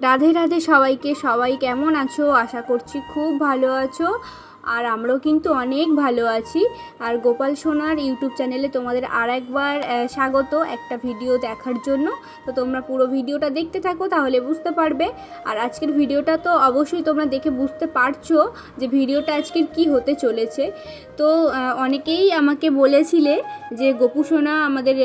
রাধে রাধে সবাইকে সবাই কেমন আছো? আশা করছি খুব ভালো আছো। আর আমরাও কিন্তু অনেক ভালো আছি। আর গোপাল সোনার ইউটিউব চ্যানেলে তোমাদের আর একবার স্বাগত একটা ভিডিও দেখার জন্য। তো তোমরা পুরো ভিডিওটা দেখতে থাকো, তাহলে বুঝতে পারবে। আর আজকের ভিডিওটা তো অবশ্যই তোমরা দেখে বুঝতে পারছ যে ভিডিওটা আজকের কি হতে চলেছে। তো অনেকেই আমাকে বলেছিলে যে গোপু সোনা আমাদের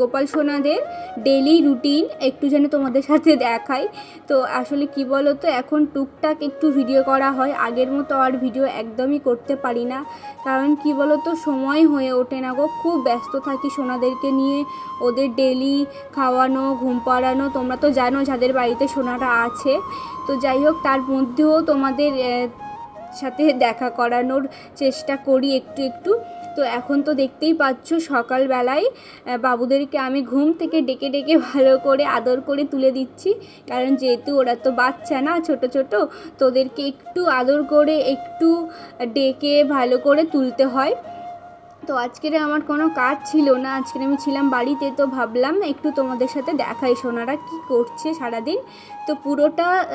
গোপাল সোনাদের ডেলি রুটিন একটু যেন তোমাদের সাথে দেখাই। তো আসলে কি বলো তো এখন টুকটাক একটু ভিডিও করা হয়। আগের মতো আর ভিডিও একদমই করতে পারি না। কারণ কি বলো তো সময় হয়ে ওঠে না গো। খুব ব্যস্ত থাকি সোনাদেরকে নিয়ে। ওদের ডেলি খাওয়ানো, ঘুম পাড়ানো, তোমরা তো জানো যাদের বাড়িতে সোনাটা আছে। তো যাই হোক, তার মধ্যেও তোমাদের সাথে দেখা করানোর চেষ্টা করি একটু একটু। তো এখন তো দেখতেই পাচ্ছ সকালবেলায় বাবুদেরকে আমি ঘুম থেকে ডেকে ডেকে ভালো করে আদর করে তুলে দিচ্ছি। কারণ যেহেতু ওরা তো বাচ্চা না, ছোট ছোট তো ওদেরকে একটু আদর করে একটু ডেকে ভালো করে তুলতে হয়। তো আজকের আমার কোনো কাজ ছিল না আজকে আমি ছিলাম বাড়িতে, তো ভাবলাম একটু তোমাদের সাথে দেখাই সোনারা কি করছে সারাদিন। তো পুরোটা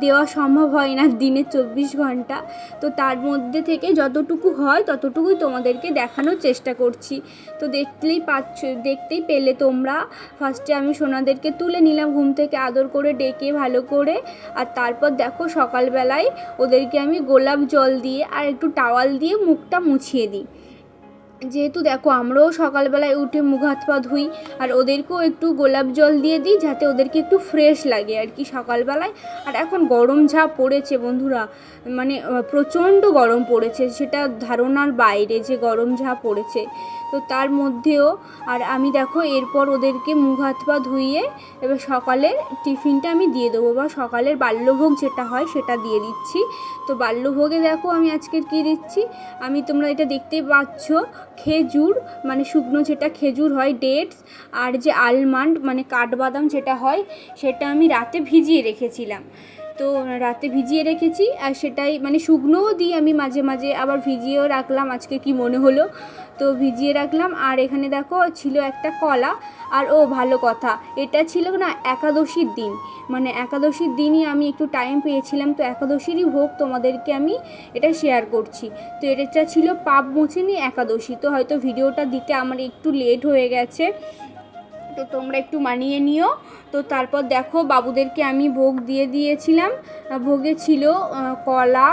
দেওয়া- সম্ভব হয় না দিনে চব্বিশ ঘণ্টা। তো তার মধ্যে থেকে যতটুকু হয় ততটুকুই তোমাদেরকে দেখানোর চেষ্টা করছি। তো দেখলেই পাচ্ছ, দেখতেই পেলে তোমরা। ফার্স্টে আমি সোনাদেরকে তুলে নিলাম ঘুম থেকে আদর করে, ডেকে ভালো করে। আর তারপর দেখো সকালবেলায় ওদেরকে আমি গোলাপ জল দিয়ে আর একটু টাওয়াল দিয়ে মুখটা মুছিয়ে দিই। যেহেতু দেখো আমরাও সকালবেলায় উঠে মুখ হাত পা ধুই আর ওদেরকেও একটু গোলাপ জল দিয়ে দিই যাতে ওদেরকে একটু ফ্রেশ লাগে আর কি সকালবেলায়। আর এখন গরম যা পড়েছে বন্ধুরা মানে প্রচণ্ড গরম পড়েছে, সেটা ধারণার বাইরে যে গরম যা পড়েছে। তো তার মধ্যেও, আর আমি দেখো এরপর ওদেরকে মুখ হাত পা ধুইয়ে এবার সকালের টিফিনটা আমি দিয়ে দেবো বা সকালের বাল্যভোগ যেটা হয় সেটা দিয়ে দিচ্ছি। তো বাল্যভোগে দেখো আমি আজকে কী দিচ্ছি? আমি তোমরা এটা দেখতেই পাচ্ছ খেজুর মানে শুকনো যেটা খেজুর হয়, ডেটস, আর যে আলমন্ড মানে কাঠবাদাম যেটা হয়, সেটা আমি রাতে ভিজিয়ে রেখেছিলাম। তো রাতে ভিজিয়ে রেখেছি আর সেটাই মানে শুকনোও দিই আমি মাঝে মাঝে, আবার ভিজিয়েও রাখলাম, আজকে কি মনে হলো? তো ভিজিয়ে রাখলাম, আর এখানে দেখো ছিল একটা কলা, আর ও ভালো কথা, এটা ছিল না একাদশীর দিন মানে একাদশীর দিনই আমি একটু টাইম পেয়েছিলাম, তো একাদশীরই ভোগ তোমাদেরকে আমি এটা শেয়ার করছি, তো এটা ছিল পাপ মোচেনি একাদশী, তো হয়তো ভিডিওটা দিতে আমার একটু লেট হয়ে গেছে তো তোমরা একটু মানিয়ে নিও। তো তারপর দেখো বাবুদেরকে আমি ভোগ দিয়ে দিয়েছিলাম। ভোগে ছিল কলা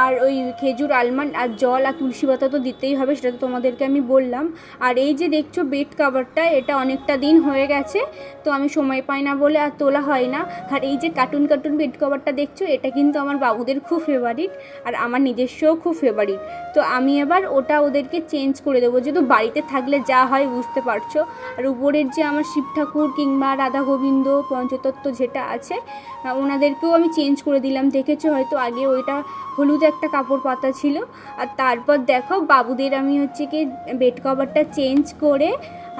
আর ওই খেজুর আলমন্ড আর জল আর তুলসী পাতা তো দিতেই হবে, সেটা তো তোমাদেরকে আমি বললাম। আর এই যে দেখছ বেড কাভারটা এটা অনেকটা দিন হয়ে গেছে, তো আমি সময় পাই না বলে আর তোলা হয় না। আর এই যে কার্টুন কার্টুন বেড কভারটা দেখছ, এটা কিন্তু আমার বাবুদের খুব ফেভারিট আর আমার নিজস্বও খুব ফেভারিট তো আমি এবার ওটা ওদেরকে চেঞ্জ করে দেবো, যেহেতু বাড়িতে থাকলে যা হয় বুঝতে পারছ। আর উপরের যে আমার শিব ঠাকুর কিংবা রাধা গোবিন্দ, পঞ্চতত্ত্ব যেটা আছে ওনাদেরকেও আমি চেঞ্জ করে দিলাম, দেখেছ হয়তো আগে ওইটা হলুদ একটা কাপড় পাতা ছিল। আর তারপর দেখো বাবুদের আমি হচ্ছে কি বেড কভারটা চেঞ্জ করে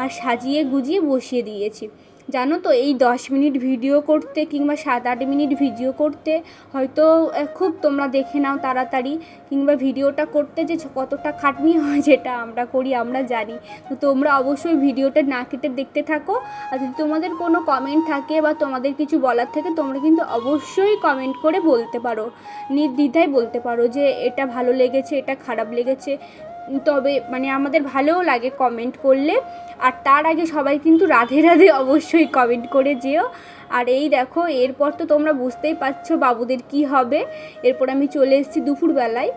আর সাজিয়ে গুজিয়ে বসিয়ে দিয়েছি। জানো তো, এই দশ মিনিট ভিডিও করতে কিংবা সাত আট মিনিট ভিডিও করতে হয়তো খুব তোমরা দেখে নাও তাড়াতাড়ি। কিংবা ভিডিওটা করতে যে কতটা খাটনি হয় যেটা আমরা করি, আমরা জানি। তো তোমরা অবশ্যই ভিডিওটা না কেটে দেখতে থাকো। আর যদি তোমাদের কোনো কমেন্ট থাকে বা তোমাদের কিছু বলার থাকে, তোমরা কিন্তু অবশ্যই কমেন্ট করে বলতে পারো। নির্দ্বিধায় বলতে পারো যে এটা ভালো লেগেছে, এটা খারাপ লেগেছে। তবে মানে আমাদের ভালোও লাগে কমেন্ট করলে। আর তার আগে সবাই কিন্তু রাধে রাধে অবশ্যই কমেন্ট করে যেও। আর এই দেখো, এরপর তো তোমরা বুঝতেই পারছ বাবুদের কি হবে। এরপর আমি চলে এসেছি দুপুরবেলায়।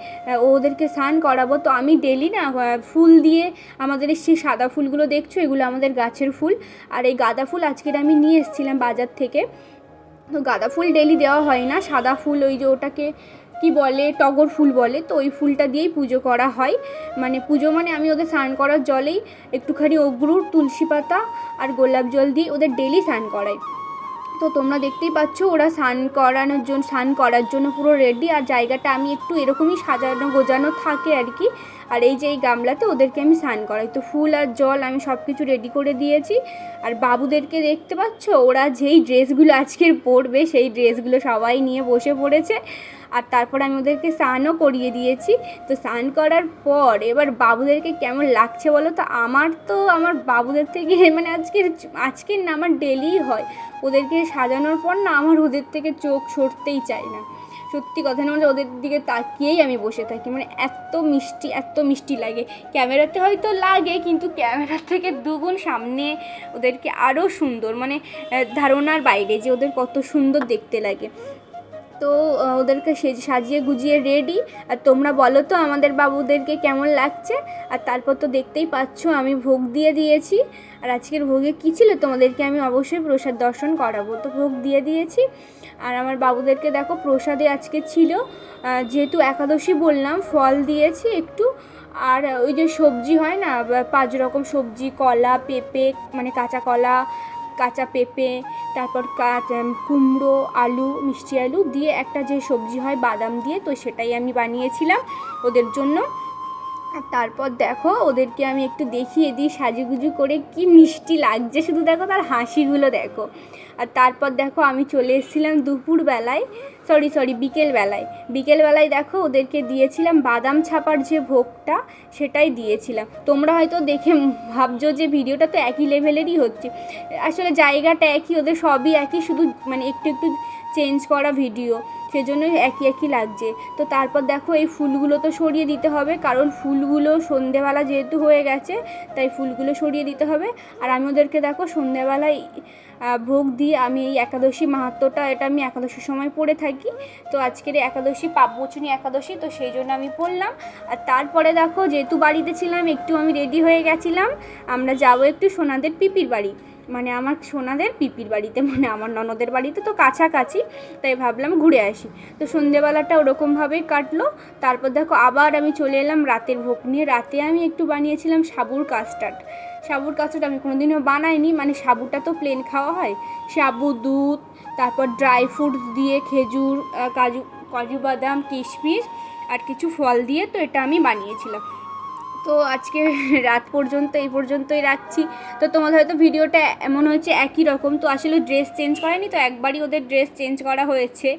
ওদেরকে স্নান করাবো। তো আমি ডেলি না ফুল দিয়ে আমাদের সেই সাদা ফুলগুলো দেখছ? এগুলো আমাদের গাছের ফুল। আর এই গাঁদা ফুল আজকের আমি নিয়ে এসেছিলাম বাজার থেকে। তো গাঁদা ফুল ডেলি দেওয়া হয় না। সাদা ফুল ওই যে ওটাকে কি বলে, টগর ফুল বলে, তো ওই ফুলটা দিয়েই পুজো করা হয়। মানে পুজো মানে আমি ওদের স্নান করার জলেই একটুখানি অগ্রুর, তুলসী পাতা আর গোলাপ জল দিয়ে ওদের ডেলি স্নান করাই। তো তোমরা দেখতেই পাচ্ছ, ওরা স্নান করানোর জন্য, স্নান করার জন্য পুরো রেডি আর জায়গাটা আমি একটু এরকমই সাজানো, গোজানো থাকে আর কি। আর এই যে এই গামলাতে ওদেরকে আমি স্নান করাই। তো ফুল আর জল আমি সব কিছু রেডি করে দিয়েছি। আর বাবুদেরকে দেখতে পাচ্ছ, ওরা যেই ড্রেসগুলো আজকের পরবে, সেই ড্রেসগুলো সবাই নিয়ে বসে পড়েছে। আর তারপর আমি ওদেরকে স্নানও করিয়ে দিয়েছি। তো স্নান করার পর এবার বাবুদেরকে কেমন লাগছে বলো তো? আমার তো আমার বাবুদের থেকে মানে আজকের আজকের না, আমার ডেলিই হয়। ওদেরকে সাজানোর পর না আমার ওদের থেকে চোখ সরতেই চায় না। সত্যি কথা না, ওদের দিকে তাকিয়েই আমি বসে থাকি। মানে এত মিষ্টি এত মিষ্টি লাগে। ক্যামেরাতে হয়তো লাগে, কিন্তু ক্যামেরার থেকে দুগুণ সামনে ওদেরকে আরও সুন্দর। মানে ধারণার বাইরে যে ওদের কত সুন্দর দেখতে লাগে। তো ওদেরকে সাজিয়ে গুজিয়ে রেডি আর তোমরা বলো তো আমাদের বাবুদেরকে কেমন লাগছে? আর তারপর তো দেখতেই পাচ্ছ আমি ভোগ দিয়ে দিয়েছি। আর আজকের ভোগে কী ছিল তোমাদেরকে আমি অবশ্যই প্রসাদ দর্শন করাবো। তো ভোগ দিয়ে দিয়েছি। আর আমার বাবুদেরকে দেখো প্রসাদে আজকে ছিল যেহেতু একাদশী বললাম, ফল দিয়েছি একটু। আর ওই যে সবজি হয় না পাঁচ রকম সবজি, কলা, পেঁপে মানে কাঁচা কলা, কাঁচা পেঁপে তারপর কুমড়ো, আলু, মিষ্টি আলু দিয়ে একটা যে সবজি হয় বাদাম দিয়ে, তো সেটাই আমি বানিয়েছিলাম ওদের জন্য। তারপর দেখো, ওদেরকে আমি একটু দেখিয়ে দিই সাজুগুজু করে কি মিষ্টি লাগছে। শুধু দেখো তার হাসিগুলো দেখো। আর তারপর দেখো আমি চলে এসেছিলাম দুপুরবেলায়। সরি সরি বিকেলবেলায়। বিকেলবেলায় দেখো ওদেরকে দিয়েছিলাম বাদাম ছাপার যে ভোগটা, সেটাই দিয়েছিলাম। তোমরা হয়তো দেখে ভাবছ যে ভিডিওটা তো একই লেভেলেরই হচ্ছে। আসলে জায়গাটা একই, ওদের সবই একই, শুধু মানে একটু একটু চেঞ্জ করা ভিডিও সেজন্য একই একই লাগছে। তো তারপর দেখো এই ফুলগুলো তো সরিয়ে দিতে হবে, কারণ ফুলগুলো সন্ধেবেলা যেহেতু হয়ে গেছে, তাই ফুলগুলো সরিয়ে দিতে হবে। আর আমি ওদেরকে দেখো সন্ধেবেলায় ভোগ দিয়ে আমি এই একাদশী মাহাত্ম্যটা, এটা আমি একাদশীর সময় পড়ে থাকি। তো আজকের একাদশী পাপবচনী একাদশী, তো সেই জন্য আমি পড়লাম। আর তারপরে দেখো, যেহেতু বাড়িতে ছিলাম, একটু আমি রেডি হয়ে গেছিলাম, আমরা যাব একটু সোনাদের পিপির বাড়ি। মানে আমার সোনাদের পিপির বাড়িতে মানে আমার ননদের বাড়িতে তো কাছাকাছি, তাই ভাবলাম ঘুরে আসি। তো সন্ধেবেলাটা ওরকমভাবেই কাটলো, তারপর দেখো আবার আমি চলে এলাম রাতের ভোগ নিয়ে। রাতে আমি একটু বানিয়েছিলাম সাবুর কাস্টার্ড। সাবুর কাস্টার্ড আমি কোনোদিনও বানাইনি মানে সাবুটা তো প্লেন খাওয়া হয়। সাবু, দুধ, তারপর ড্রাই ফ্রুটস দিয়ে খেজুর কাজু কাজু বাদাম, কিশমিশ আর কিছু ফল দিয়ে তো এটা আমি বানিয়েছিলাম। তো আজকে রাত পর্যন্ত, এই পর্যন্তই রাখছি। তো তোমাদের হয়তো ভিডিওটা এমন হয়েছে একই রকম। তো আসলে ড্রেস চেঞ্জ করেনি তো একবারই ওদের ড্রেস চেঞ্জ করা হয়েছে।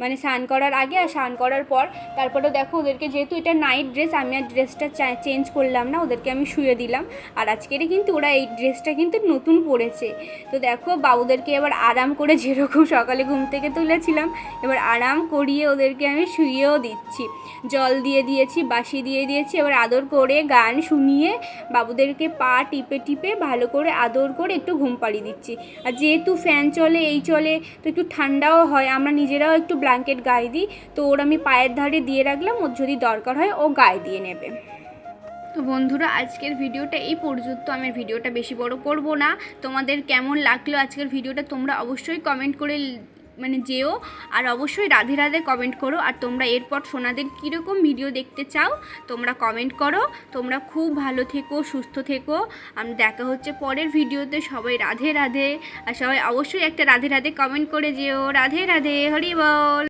মানে স্নান করার আগে আর স্নান করার পর। তারপরে দেখো ওদেরকে যেহেতু এটা নাইট ড্রেস আমি আর ড্রেসটা চেঞ্জ করলাম না, ওদেরকে আমি শুয়ে দিলাম। আর আজকেরই কিন্তু ওরা এই ড্রেসটা কিন্তু নতুন পরেছে। তো দেখো বাবুদেরকে এবার আরাম করে যেরকম সকালে ঘুম থেকে তুলেছিলাম, এবার আরাম করিয়ে ওদেরকে আমি শুয়েও দিচ্ছি। জল দিয়ে দিয়েছি, বাসি দিয়ে দিয়েছি, এবার আদর করে গান শুনিয়ে বাবুদেরকে পা টিপে টিপে ভালো করে আদর করে একটু ঘুম পাড়িয়ে দিচ্ছি। আর যেহেতু ফ্যান চলে, এই চলে, তো একটু ঠান্ডাও হয়, আমরা নিজেরাও একটু ব্ল্যাঙ্কেট গায়ে দিই, তো ওর আমি পায়ের ধারে দিয়ে রাখলাম, ওর যদি দরকার হয় ও গায়ে দিয়ে নেবে। তো বন্ধুরা, আজকের ভিডিওটা এই পর্যন্ত। আমি ভিডিওটা বেশি বড় করব না। তোমাদের কেমন লাগল আজকের ভিডিওটা তোমরা অবশ্যই কমেন্ট করে মানে যেও আর অবশ্যই রাধে রাধে কমেন্ট করো। আর তোমরা এরপর সোনাদের কীরকম ভিডিও দেখতে চাও, তোমরা কমেন্ট করো। তোমরা খুব ভালো থেকো, সুস্থ থেকো। আমি, দেখা হচ্ছে পরের ভিডিওতে সবাই রাধে রাধে। আর সবাই অবশ্যই একটা রাধে রাধে কমেন্ট করে যেও। রাধে রাধে, হরি বল।